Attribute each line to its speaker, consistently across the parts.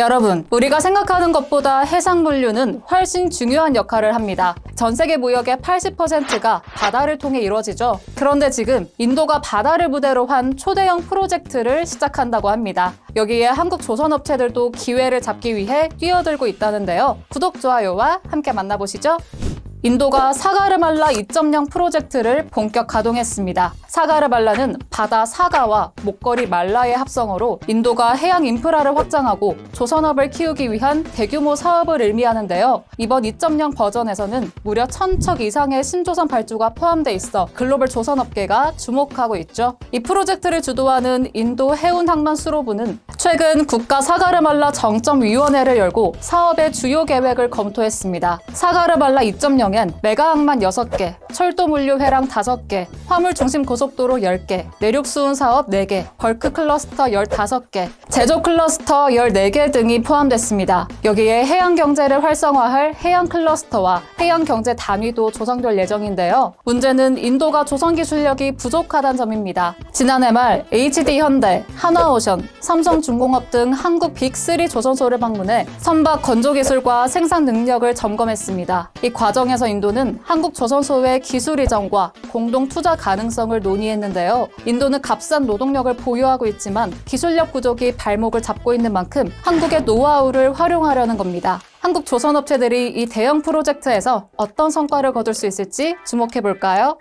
Speaker 1: 여러분, 우리가 생각하는 것보다 해상 물류는 훨씬 중요한 역할을 합니다. 전 세계 무역의 80%가 바다를 통해 이루어지죠. 그런데 지금 인도가 바다를 무대로 한 초대형 프로젝트를 시작한다고 합니다. 여기에 한국 조선업체들도 기회를 잡기 위해 뛰어들고 있다는데요. 구독, 좋아요와 함께 만나보시죠. 인도가 사가르말라 2.0 프로젝트를 본격 가동했습니다. 사가르말라는 바다 사가와 목걸이 말라의 합성어로 인도가 해양 인프라를 확장하고 조선업을 키우기 위한 대규모 사업을 의미하는데요. 이번 2.0 버전에서는 무려 1000척 이상의 신조선 발주가 포함돼 있어 글로벌 조선업계가 주목하고 있죠. 이 프로젝트를 주도하는 인도 해운항만 수로부는 최근 국가 사가르말라 정점위원회를 열고 사업의 주요 계획을 검토했습니다. 사가르말라 2.0엔 메가항만 6개, 철도 물류 회랑 5개, 화물 중심 고속도로 10개, 내륙 수운 사업 4개, 벌크 클러스터 15개, 제조 클러스터 14개 등이 포함됐습니다. 여기에 해양 경제를 활성화할 해양 클러스터와 해양 경제 단위도 조성될 예정인데요. 문제는 인도가 조선 기술력이 부족하다는 점입니다. 지난해 말 HD 현대, 한화오션, 삼성중공업 등 한국 빅3 조선소를 방문해 선박 건조 기술과 생산 능력을 점검했습니다. 이 과정에서 인도는 한국 조선소의 기술 이전과 공동 투자 가능성을 논의했는데요. 인도는 값싼 노동력을 보유하고 있지만 기술력 부족이 발목을 잡고 있는 만큼 한국의 노하우를 활용하려는 겁니다. 한국 조선업체들이 이 대형 프로젝트에서 어떤 성과를 거둘 수 있을지 주목해 볼까요?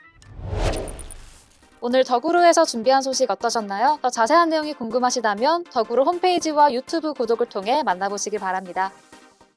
Speaker 1: 오늘 더구루에서 준비한 소식 어떠셨나요? 더 자세한 내용이 궁금하시다면 더구루 홈페이지와 유튜브 구독을 통해 만나보시기 바랍니다.